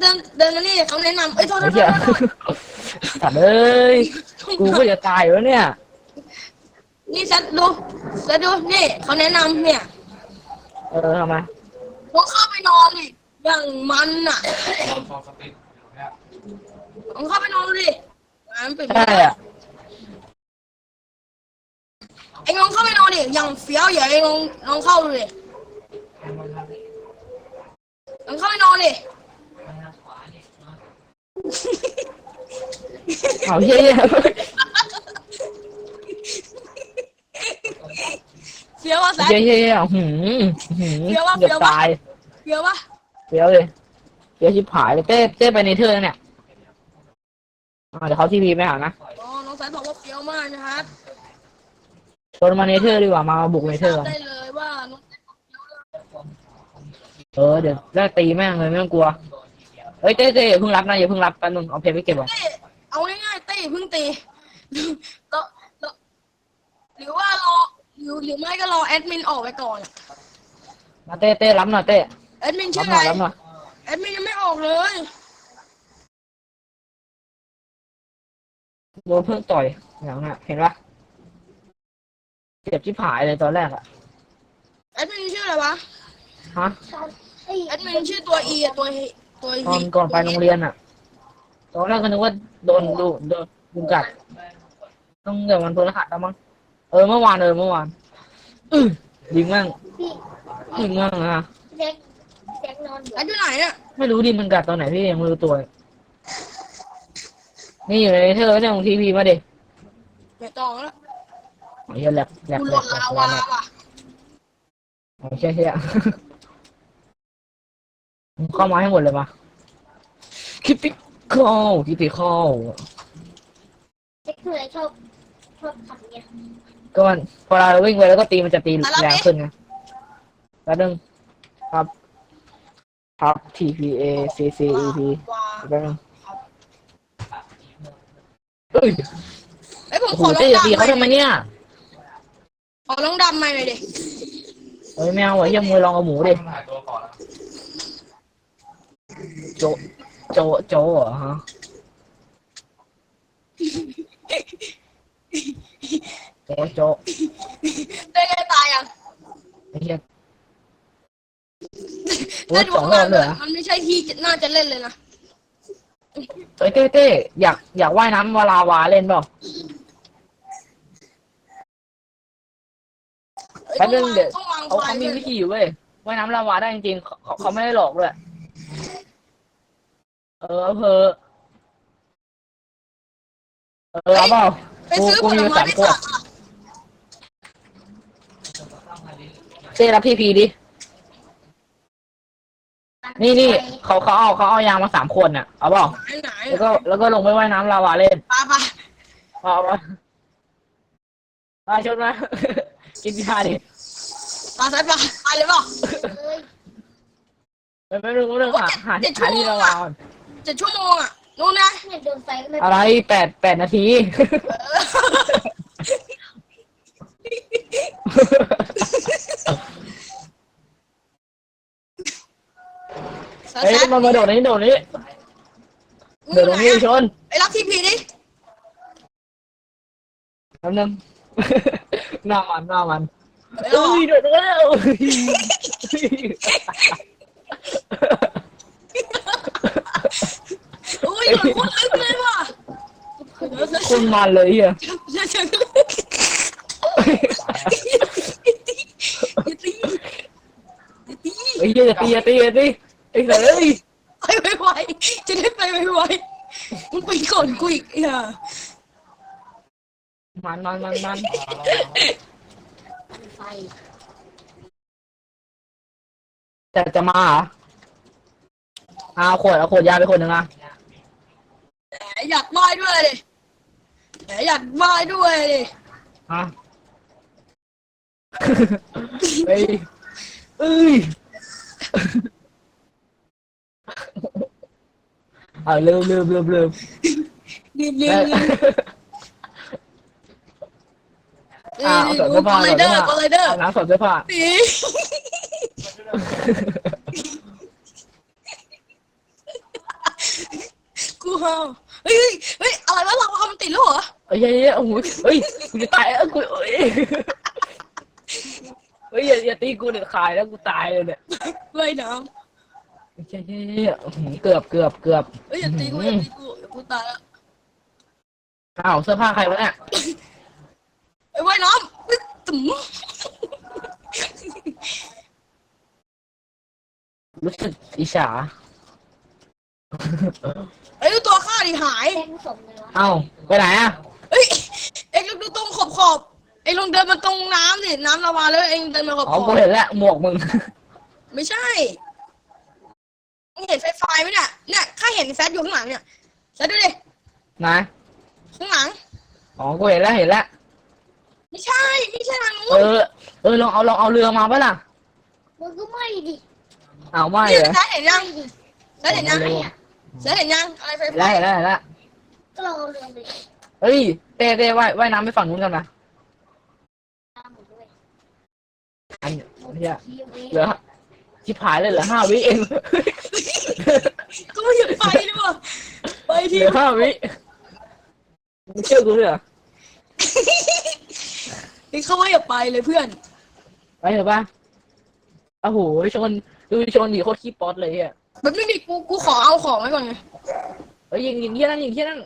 เดินเดินมานี่เขาแนะนำเอ้ยโทษโทไอ้ษโทเหี้ยษโทษสัตว์เอ้ย กูก็จะตายอยู่แล้วเนี่ย นี่ซัดดูซัดดูนี่เขาแนะนำเนี่ยเออทำไมลองเข้าไปนอนดิอย่างมันอะลองเข้าไปนอนดูดิมันเป็นใช่อะไอ้ลองเข้าไปนอนดิอย่างเฟี้ยวอย่าไอ้ลองลองเข้าดูดิลองเข้าไปนอนดิ เอาเหี้ยเหี้ยเฟี้ยวว่ะแซดเหี้ยเหี้ยเหี้ยหืมหืมเดี๋ยววะเกือบเดี๋ยววะตายเฟี้ยวปะเดี๋ยวเลยเดี๋ยวชิบหายเลยเต้เต้ไปในเธอร์แล้วเนี่ยอ่าเดี๋ยวเขาทีพีไม่หานะอ๋อน้องแซดบอกว่าเฟี้ยวมากนะครับชวนมาในเธอร์ดีกว่ามาบุกในเธอร์ได้เลยว่าน้องแซดบอกเฟี้ยวเลยเออเดี๋ยวได้ตีแม่งเลยไม่ต้องกลัว เฮ้ยเต้เต้อย่าเพิ่งรับนะอย่าเพิ่งรับแป๊บนึงเอาเพลงไปเก็บก่อน เต้เอาง่ายๆเต้อย่าเพิ่งตีแล้วแล้วหรือว่ารอหรือหรือไม่ก็รอแอดมินออกไปก่อนอะมาเต้เต้รับหน่อยเต้แอดมินรัชื่บอหอะน่อยไรรับหน่อยแอดมินยังไม่ออกเลยโดนเพิ่งต่อยอย่างน่ะเห็นปะเจ็บชิบหายเลยตอนแรกอะแอดมินชื่ออะไรวะฮะแอดมินชื่อตัวอีอะตัว ตัวตอนก่อนไปโรงเรียนอะตอนแรกก็นึกว่าโดนดูโดนยุงกัด ต้องเดี๋ยววันพฤหัสแล้วมั้ง เออเมื่อวานเออเมื่อวานอื้อยิงมั่งยิงมั่งนะแจ็คแจ็คนอนอยู่แอดอยู่ไหนเนี่ยไม่รู้ดิมันกัดตอนไหนพี่ยังไม่รู้ตัว นี่อยู่ในเธอเนี่ยของทีวีมาดิไม่ต้องแล้วโอ้ยแหลกแหลกกูแหหลล่กนแหลลากวาแหลกว่ะโอ้ยใช่ใช่มึง เข้ามาให้หมดเลยปะคิปปิคอลคิปปิคอลแจ็คคืออะไรชอบชอบทำเนี่ยก็มันพอเราวิ่งไปแล้วก็ตีมันจะตีแรงขึ้นไงแล้วนึงครับ ครับ T P A C C E P วาแล้วนึงเอ้ยไอ้ยผมโอ้ขโหอลองเจ๊จะดำตีเขาทำไมเนี่ยขอลองดำใหม่หน่อยดิเฮ้ยแมวอะยังมวยลองเอาหมูดิ โจ โจ โจเหรอฮะ โจ โจได้ไงตายยังไอ้เหี้ยโอ้ได้ยดูสองข้างรอล่าบงเลเลยยเหรอมันไม่ใช่ที่น่าจะเล่นเลยนะเฮ้ยเต้เต้อยากอยากว่ายน้ำวาลาวาเล่นเปล่าแป๊บนึงเดี๋ยวต้องวางเขาไฟเขามีด้วยวิธีอยู่เว้ยว่ายน้ำลาวาได้จริงๆเขาเขาเขาไม่ได้หลอกด้วย เออเพอเออเอาเปล่าไปซื้อกูผมีลอยู่ไม้สามไปขวดฝากเต้รับพี่พีดิ นี่นี่เขาเขาเอาเขาเอายางมาสามคนน่ะ เอาเปล่าไหนไหนแล้วก็แล้วก็ลงไปว่ายน้ำลาวาเล่นปลาปลาเอาเอามาชนมา กินยาดิปลาใส่ปลาไปเลยเปล่าเอ้ยไม่ไม่รู้เรื่องหาหาที่หาที่ลาวาก่อน เจ็ดชั่วโมงอะนู่นนะ เนี่ยโดนไฟก็ไม่อะไรแปดแปดนาที เฮ้ยมันมาโดดนี้โดดนี้โดดตรงนี้ชนไปรับทีพีดิแป๊บนึง หน้ามันหน้ามันไปรอเอ้ยโดดแล้วอุ้ยเหมือน คนลึกเลยว่ะคุณมันเลยเฮียเดี๋ยวเดี๋ยวอย่าตีอย่าตีไอ้เฮียจะตีจะตีจะตีไอ้เสือเอ้ยไปไวๆจะได้ไปไวๆมึงไปก่อนกูอีกอะมันมันมันมันไฟแต่จะมาเหรอเอาขวดเอาขวดยาไปขวดหนึ่งอะแหม อยากว่ายด้วยเลยแหมอยากว่ายด้วยเลยฮะ เฮ้ยเอ้ย เอาลืมลืมลืมลืมรีบรีบแล้วรีบอ้าวสดเสื้อผ้าไรสดเดเสื้ออร์ผ้าก็ไรเดอร์อาบน้ำสดเสื้อผ้าตีกูฮาวเฮ้ย เฮ้ยเฮ้ยอะไรวะเราเอามันติดแล้วเหรอเอ้ยเฮ้ยเฮ้ยโอ้โหเฮ้ยกูจะตายแล้วกูเอ้ยเฮ้ยอย่าอย่าตีกูเด็ดขาดแล้วกูตายเลยเนี่ยว่ายน้เฮ้ยเฮ้ยเฮ้ยอื้อหือเกือบเกือบเกือบเฮ้ยอย่าตีกูอย่าตีกูอย่ากูตายแล้วอ้าวเสื้อผ้าใครวะเนี่ยไอ้ยว่ายน้ำเฮ้ยตุ๋มรู้สึกอิจฉา เอ้ยดูตัวข้าดิหาย แป้งผสมเลยวะเอ้าไปไหนอะเอ้ย เอ็งดูตรงขอบขอบเอ็งลองเดินมาตรงน้ำดิน้ำละวาแล้วเอ็งเดินมาขอบอ๋อขอบกูเห็นแล้วหมวกมึง ไม่ใช่มึงเห็นไฟไฟไหมเนี่ยเนี่ยข้าเห็นแซดอยู่ข้างหลังเนี่ยแซดดูดินะข้างหลัง อ๋อกูเห็นแล้วเห็นแล้วไม่ใช่ ไม่ใช่ทางนู้เอนอ เออลองเอาลองเอาเรือมาปะล่ะมันก็ไม่ดิเอาไม่นี่เหรอแซดเห็นยังแซดเห็นยังเอา เร็วแซดเห็นยังอะไรไฟเห็นไฟแล้วเห็นแล้วเห็นแล้วก็เราเอาเรือไปเฮ้ยเต้เต้ว่ายว่ายน้ำไปฝั่งนู้นกันนะตามหมดด้วยอันหมดเนี้ยทีเว้ยเหลือชิบหายเลยเหลือห้าวิเองก็ไม่หยุดไปด้วยว่ะไปเหทีลือห้าวิมึงเชื่อกูเลยเหรอนี่เขาว่าอย่าไปเลยเพื่อน ไปเถอะป่ะโอ้โหชนดูชนดิโคตรขี้ป๊อตเลยอะ แบบนี้ดิกูกูขอเอาของไว้ก่อนไงเฮ้ยยิงยิงเที่ยนั่นยิงเที่ยนั่น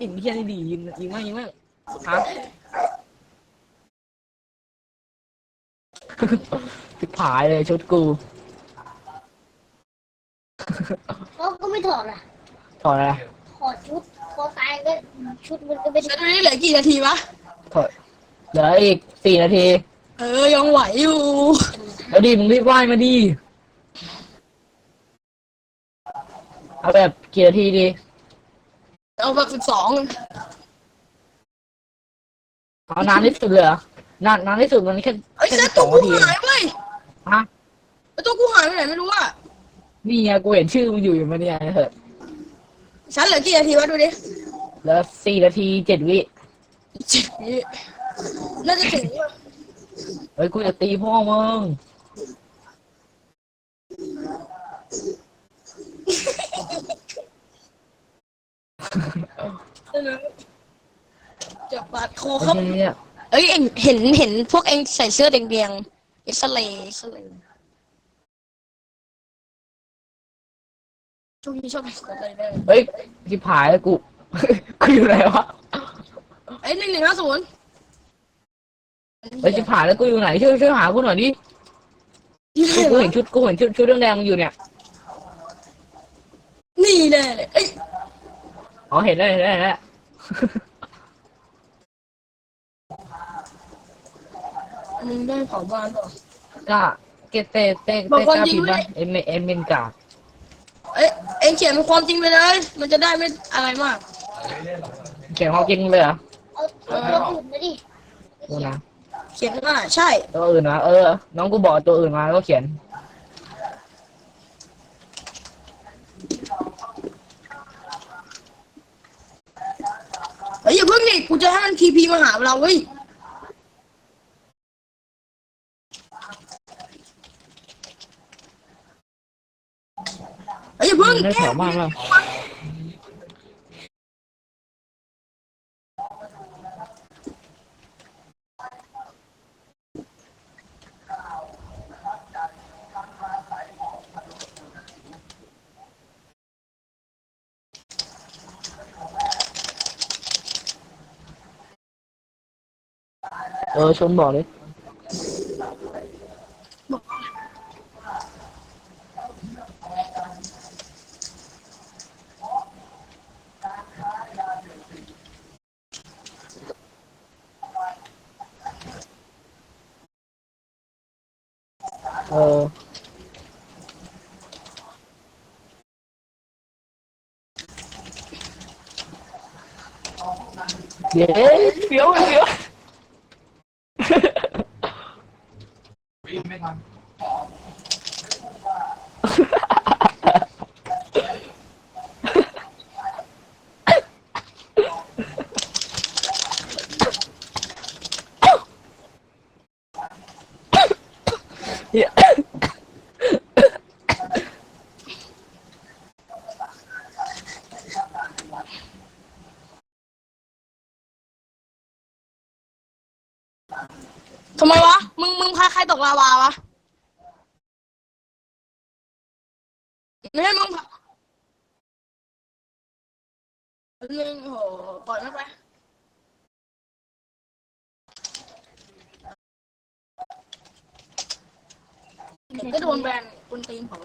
ยิงเที่ยนี่ดียิงยิงมากยิงมากฮะชิบหายเลยชุดกูเขาก็ไม่ถอดอะถอดอะไรถอดชุดพอตายก็ชุดมันก็เป็นแซดดูนี่เหลือกี่นาทีวะ ถอดเหลืออีกสี่นาที เออยังไหวอยู่ แล้วดิมึงรีบว่ายมาดิ เอาแบบกี่นาทีดี เอาแบบสิบสองเอานานที่สุดเลยเหรอนานนานที่สุดมันแค่เอ้ยแค่แซสิดบสตัอวงกูนาทีหายเว้ยฮะไอ้ตัวกูหายไปไหนไม่รู้อะนี่ไงกูเห็นชื่อมึงอยู่อยู่มาเนี่ยเถอะฉันเหลือกี่นาทีวะดูดิเหลือสี่นาทีเจ็ดวิสิบวิน่าจะถึงว่ะเฮ้ยกูจะตีพ่อมึง จะปาดคอครับเหี้ยเอ้ยเอ็งเห็นเห็นพวกเอ็งใส่เสื้อแดงๆเอ็กซเรย์เอ็กซเรย์ช่วงนี้ชอบกดอะไรได้เฮ้ยชิบหายแล้วกู กูอยู่ไหนวะเอ้ยหนึ่งหนึ่งห้าศูนย์เฮ้ยชิบหายแล้วกูอยู่ไหนช่วยช่วยหากูหน่อยดิกูเห็นชุดกูเห็นชุดชุดแดงๆมึงอยู่เนี่ย นี่แน่เลยเอ้ย อ๋อเห็นแล้วเห็นแล้วเห็นแล้วมึงได้เผาบ้านต่อ ก็เกตเต้เต้บอกเต้ความกล้าจริงผิดด้วป่ะยเอ็มเอ็มเอ็นกาเอ้ยเอ็งเขียนเป็นความจริงไปเลย มันจะได้ไม่อะไรมากเขียนความจริงเลยเหรอเอาเอาตัวอื่นมาดิ ดูนะเขียนว่าใช่ ตัวอื่นนะเออ น้องกูบอกตัวอื่นมาแล้วก็เขียน เฮ้ยอย่าเพิ่งดิกูจะให้มันทีพีมาหาเราเว้ยไอ้ยอย่าเพิ่งได้แก้แถวมากเลยเอนบอกเลยเออเดี๋ยว เดี๋ยวเดี๋ยว いや。 ทำไมวะ มึง มึงพาใครตกลาวาวะ ไม่ใช่มึงพามึงโอ้โหปล่อยมันไปเดี๋ยวก็โดนแบนคนตีนเผา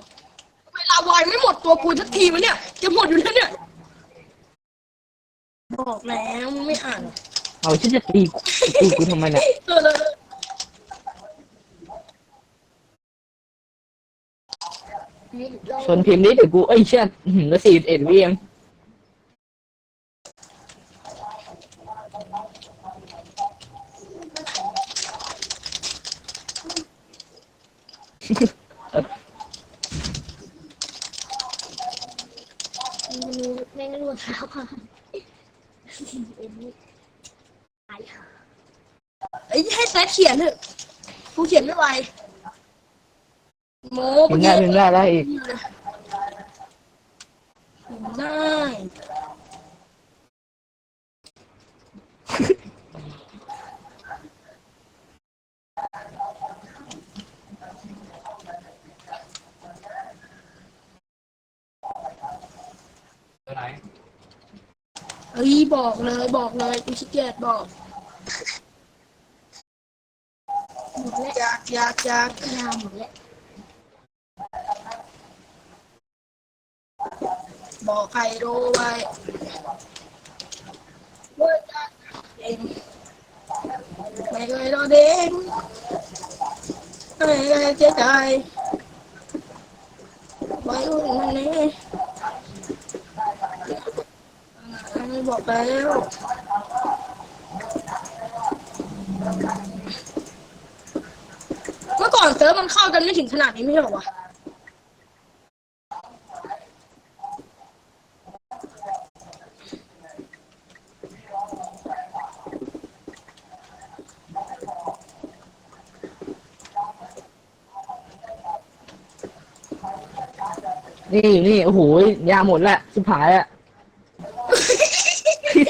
ทำไมลาวายไม่หมดตัวกูสักทีวะเนี่ย จะหมดอยู่แล้วเนี่ย บอกแล้วมึงไม่อ่าน เอาฉันจะตีกูตีกูทำไมเนี่ย เออเลย ชนพิมพ์นี้เดี๋ยวกู เอ้ยเชี่ยอื้อหืมแล้วสี่เอ็ดวิเองแม่งรู้แล้วค่ะเอ็มนี่ตายค่ะไอ้ยให้แซคเขียนเถอะกูเขียนไม่ไหวโมพิมพ์ได้พิมพ์ได้แล้วอีก ได้ เอ้ยบอกเลยบอกเลยกูขี้เกียจบอกหมดแล้วอยากอยากอยากยาวหมดแล้วบอกใครรู้ไว้ว่าจะเองไม่เคยรอเด้งไม่เคยเสียใจไว้วันนี้ไม่ บอกแล้วเมื่อก่อนเซิร์ฟมันเข้ากันไม่ถึงขนาดนี้ไม่ใช่เหรอวะนี่อยู่นี่โอ้โหยาหมดแล้วสุดท้ายอะ